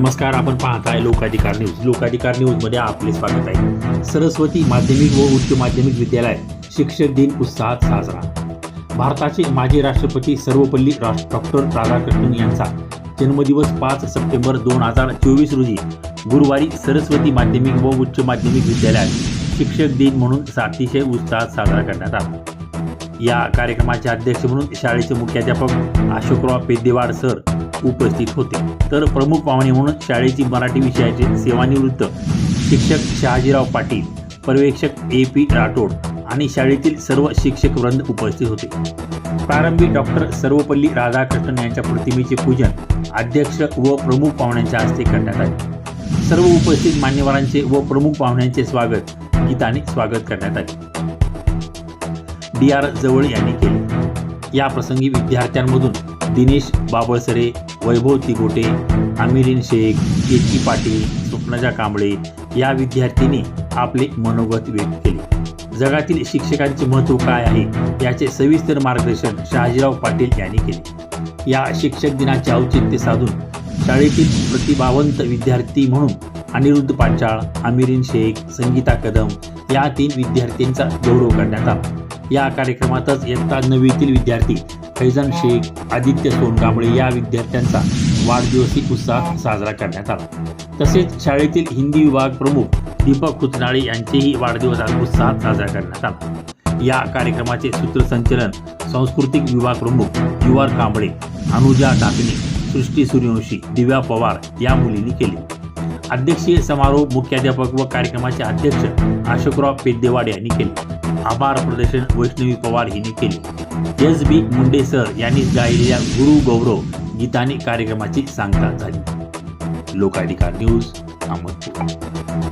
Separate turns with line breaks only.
नमस्कार आपण पाहताय लोकाधिकार न्यूज. लोकाधिकार न्यूजमध्ये आपले स्वागत आहे. सरस्वती माध्यमिक व उच्च माध्यमिक विद्यालय शिक्षक दिन उत्साहात साजरा. भारताचे माजी राष्ट्रपती सर्वपल्ली राष डॉक्टर राधाकृष्णन यांचा जन्मदिवस पाच सप्टेंबर दोन हजार चोवीस रोजी गुरुवारी सरस्वती माध्यमिक व उच्च माध्यमिक विद्यालयात शिक्षक दिन म्हणून अतिशय उत्साहात साजरा करण्यात आला. या कार्यक्रमाचे अध्यक्ष म्हणून शाळेचे मुख्याध्यापक अशोकराव पेद्देवाड सर उपस्थित होते. तर प्रमुख पाहुणे म्हणून शाळेची मराठी विषयाचे सेवानिवृत्त शिक्षक शहाजीराव पाटील पर्यवेक्षक ए पी राठोड आणि शाळेतील सर्व शिक्षक वृंद उपस्थित होते. प्रारंभी डॉक्टर सर्वपल्ली राधाकृष्णन यांच्या प्रतिमेचे पूजन अध्यक्ष व प्रमुख पाहुण्यांच्या हस्ते करण्यात आले. सर्व उपस्थित मान्यवरांचे व प्रमुख पाहुण्यांचे स्वागत गीताने स्वागत करण्यात आले. डी आर जवळ यांनी केले. या प्रसंगी विद्यार्थ्यांमधून दिनेश बाबळसरे वैभव तिगोटे आमिरीन शेख केची पाटील स्वप्नजा कांबळे या विद्यार्थ्यांनी आपले मनोगत व्यक्त केले. जगातील शिक्षकांचे महत्त्व काय आहे याचे सविस्तर मार्गदर्शन शहाजीराव पाटील यांनी केले. या शिक्षक दिनाचे औचित्य साधून शाळेतील प्रतिभावंत विद्यार्थी म्हणून अनिरुद्ध पांचाळ आमिरीन शेख संगीता कदम या तीन विद्यार्थ्यांचा गौरव करण्यात आला. या कार्यक्रमातच इयत्ता नववीतील विद्यार्थी फैजान शेख आदित्य सोनकांबळे या विद्यार्थ्यांचा वाढदिवसी उत्साह साजरा करण्यात आला. तसेच शाळेतील हिंदी विभाग प्रमुख दीपक खुचनाळे यांचेही वाढदिवस उत्साहात साजरा करण्यात आला. या कार्यक्रमाचे सूत्रसंचलन सांस्कृतिक विभाग प्रमुख युवार कांबळे अनुजा डाकणे सृष्टी सूर्यवंशी दिव्या पवार या मुलींनी केले. अध्यक्षीय समारोह मुख्याध्यापक व कार्यक्रमाचे अध्यक्ष अशोकराव पेद्देवाड यांनी केले. आभार प्रदर्शन वैष्णवी पवार यांनी केले. एस बी मुंडे सर यांनी गायलेल्या गुरु गौरव गीताने कार्यक्रमाची सांगता झाली. लोकाधिकार न्यूज अहमदपूर.